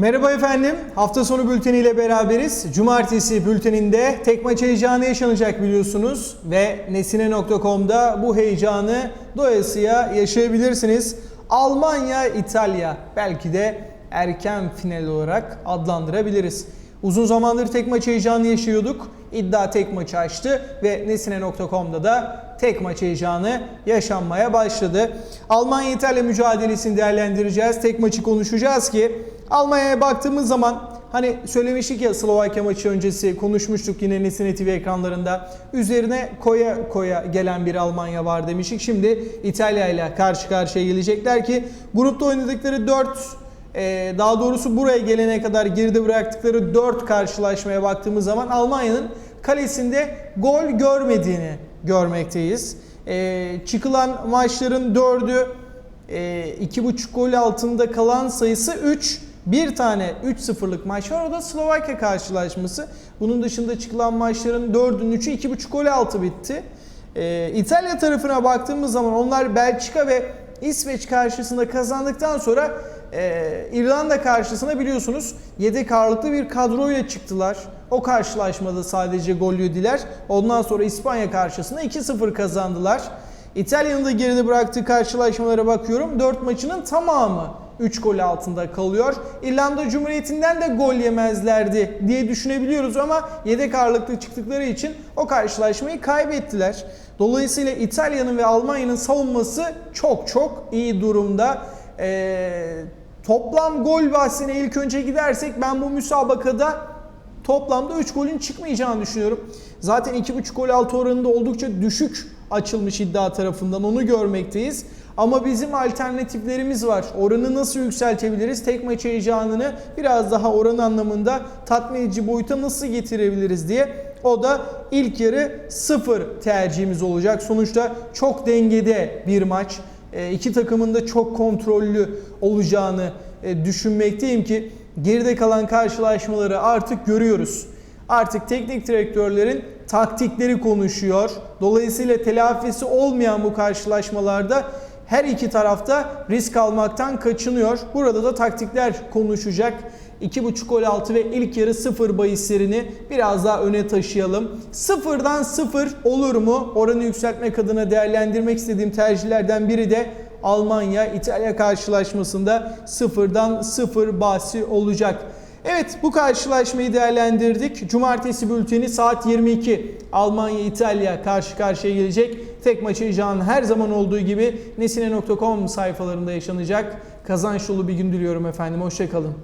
Merhaba efendim. Hafta sonu bülteniyle beraberiz. Cumartesi bülteninde tek maç heyecanı yaşanacak biliyorsunuz ve nesine.com'da bu heyecanı doyasıya yaşayabilirsiniz. Almanya, İtalya belki de erken final olarak adlandırabiliriz. Uzun zamandır tek maç heyecanı yaşıyorduk. İddia tek maçı açtı ve nesine.com'da da tek maç heyecanı yaşanmaya başladı. Almanya-İtalya mücadelesini değerlendireceğiz. Tek maçı konuşacağız ki Almanya'ya baktığımız zaman hani söylemiştik ya Slovakya maçı öncesi konuşmuştuk yine Nesine TV ekranlarında. Üzerine koya koya gelen bir Almanya var demiştik. Şimdi İtalya ile karşı karşıya gelecekler ki grupta oynadıkları 4 ee, daha doğrusu buraya gelene kadar geride bıraktıkları 4 karşılaşmaya baktığımız zaman Almanya'nın kalesinde gol görmediğini görmekteyiz. Ee, çıkılan maçların 4'ü e, 2.5 gol altında kalan sayısı 3. Bir tane 3-0'lık maç var o da Slovakya karşılaşması. Bunun dışında çıkılan maçların 4'ün 3'ü 2.5 gol altı bitti. Ee, İtalya tarafına baktığımız zaman onlar Belçika ve İsveç karşısında kazandıktan sonra e, İrlanda karşısına biliyorsunuz yedek ağırlıklı bir kadroyla çıktılar. O karşılaşmada sadece gol yediler. Ondan sonra İspanya karşısında 2-0 kazandılar. İtalya'nın da geride bıraktığı karşılaşmalara bakıyorum. 4 maçının tamamı 3 gol altında kalıyor. İrlanda Cumhuriyeti'nden de gol yemezlerdi diye düşünebiliyoruz ama yedek ağırlıklı çıktıkları için o karşılaşmayı kaybettiler. Dolayısıyla İtalya'nın ve Almanya'nın savunması çok çok iyi durumda. Ee, toplam gol bahsine ilk önce gidersek ben bu müsabakada toplamda 3 golün çıkmayacağını düşünüyorum. Zaten 2.5 gol altı oranında oldukça düşük açılmış iddia tarafından onu görmekteyiz. Ama bizim alternatiflerimiz var. Oranı nasıl yükseltebiliriz? Tek maç heyecanını biraz daha oran anlamında tatmin edici boyuta nasıl getirebiliriz diye. O da ilk yarı sıfır tercihimiz olacak. Sonuçta çok dengede bir maç. E, iki takımın da çok kontrollü olacağını e, düşünmekteyim ki geride kalan karşılaşmaları artık görüyoruz. Artık teknik direktörlerin taktikleri konuşuyor. Dolayısıyla telafisi olmayan bu karşılaşmalarda her iki tarafta risk almaktan kaçınıyor. Burada da taktikler konuşacak. 2.5 gol altı ve ilk yarı 0 bahislerini biraz daha öne taşıyalım. Sıfırdan 0 olur mu? Oranı yükseltmek adına değerlendirmek istediğim tercihlerden biri de Almanya İtalya karşılaşmasında sıfırdan 0 bahsi olacak. Evet bu karşılaşmayı değerlendirdik. Cumartesi bülteni saat 22. Almanya İtalya karşı karşıya gelecek. Tek maç heyecanı her zaman olduğu gibi nesine.com sayfalarında yaşanacak. Kazanç dolu bir gün diliyorum efendim. Hoşçakalın.